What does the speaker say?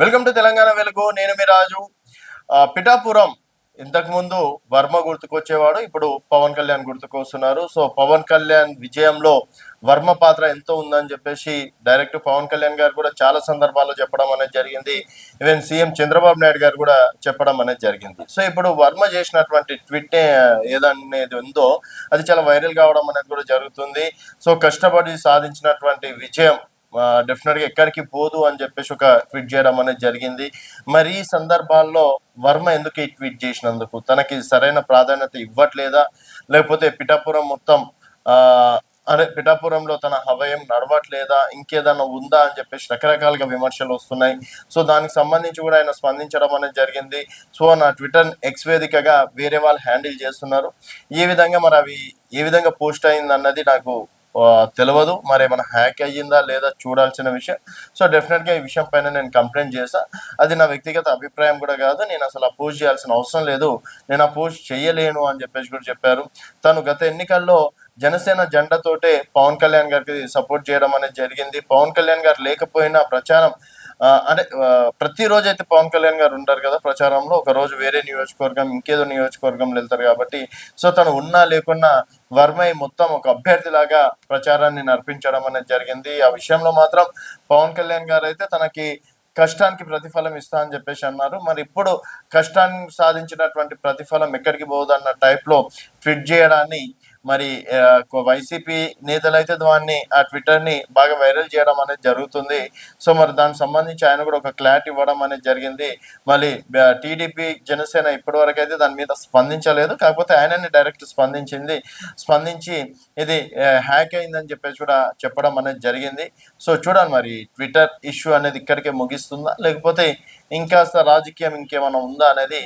Welcome to Telangana వెలుగు. నేను మీ రాజు. పిఠాపురం ఇంతకు ముందు వర్మ గుర్తుకొచ్చేవాడు ఇప్పుడు పవన్ కళ్యాణ్ గుర్తుకొస్తున్నారు. సో పవన్ కళ్యాణ్ విజయంలో వర్మ పాత్ర ఎంతో ఉందని చెప్పేసి డైరెక్ట్ పవన్ కళ్యాణ్ గారు కూడా చాలా సందర్భాల్లో చెప్పడం అనేది జరిగింది. ఈవెన్ సీఎం చంద్రబాబు నాయుడు గారు కూడా చెప్పడం అనేది జరిగింది. సో ఇప్పుడు వర్మ చేసినటువంటి ట్విట్ ఏదనేది ఉందో అది చాలా వైరల్ కావడం అనేది కూడా జరుగుతుంది. సో కష్టపడి సాధించినటువంటి విజయం డెఫినెట్గా ఎక్కడికి పోదు అని చెప్పేసి ఒక ట్వీట్ చేయడం అనేది జరిగింది. మరి ఈ సందర్భాల్లో వర్మ ఎందుకు ఈ ట్వీట్ చేసినందుకు? తనకి సరైన ప్రాధాన్యత ఇవ్వట్లేదా? లేకపోతే పిఠాపురం మొత్తం ఆ అదే పిఠాపురంలో తన హవయం నడవట్లేదా? ఇంకేదన్నా ఉందా అని చెప్పేసి రకరకాలుగా విమర్శలు వస్తున్నాయి. సో దానికి సంబంధించి కూడా ఆయన స్పందించడం అనేది జరిగింది. సో నా ట్విట్టర్ ఎక్స్ వేదికగా వేరే వాళ్ళు హ్యాండిల్ చేస్తున్నారు. ఏ విధంగా మరి అవి ఏ విధంగా పోస్ట్ అయింది అన్నది నాకు తెలియదు మరి ఏమైనా హ్యాక్ అయ్యిందా లేదా చూడాల్సిన విషయం. సో డెఫినెట్గా ఈ విషయం పైన నేను కంప్లైంట్ చేశా. అది నా వ్యక్తిగత అభిప్రాయం కూడా కాదు. నేను అసలు ఆ పోస్ట్ చేయాల్సిన అవసరం లేదు. నేను ఆ పోస్ట్ చేయలేను అని చెప్పేసి కూడా చెప్పారు. తను గత ఎన్నికల్లో జనసేన జెండాతోటే పవన్ కళ్యాణ్ గారికి సపోర్ట్ చేయడం అనేది జరిగింది. పవన్ కళ్యాణ్ గారు లేకపోయినా ప్రచారం అంటే ప్రతిరోజు అయితే పవన్ కళ్యాణ్ గారు ఉంటారు కదా ప్రచారంలో ఒక రోజు వేరే నియోజకవర్గం ఇంకేదో నియోజకవర్గంలో వెళ్తారు కాబట్టి సో తను ఉన్నా లేకున్నా వర్మయ్య మొత్తం ఒక అభ్యర్థి లాగా ప్రచారాన్ని నడిపించడం అనేది జరిగింది. ఆ విషయంలో మాత్రం పవన్ కళ్యాణ్ గారు అయితే తనకి కష్టానికి ప్రతిఫలం ఇస్తా అని చెప్పేసి అన్నారు. మరి ఇప్పుడు కష్టాన్ని సాధించినటువంటి ప్రతిఫలం ఎక్కడికి పోదు అన్న టైప్లో చేయడాన్ని మరి వైసీపీ నేతలు అయితే దాన్ని ఆ ట్విట్టర్ని బాగా వైరల్ చేయడం అనేది జరుగుతుంది. సో మరి దానికి సంబంధించి ఆయన కూడా ఒక క్లారిటీ ఇవ్వడం అనేది జరిగింది. మళ్ళీ టీడీపీ జనసేన ఇప్పటివరకు అయితే దాని మీద స్పందించలేదు. కాకపోతే ఆయనని డైరెక్ట్ స్పందించింది. స్పందించి ఇది హ్యాక్ అయిందని చెప్పేసి కూడా చెప్పడం అనేది జరిగింది. సో చూడండి మరి ట్విట్టర్ ఇష్యూ అనేది ఇక్కడికే ముగిస్తుందా? లేకపోతే ఇంకాస్త రాజకీయం ఇంకేమైనా ఉందా అనేది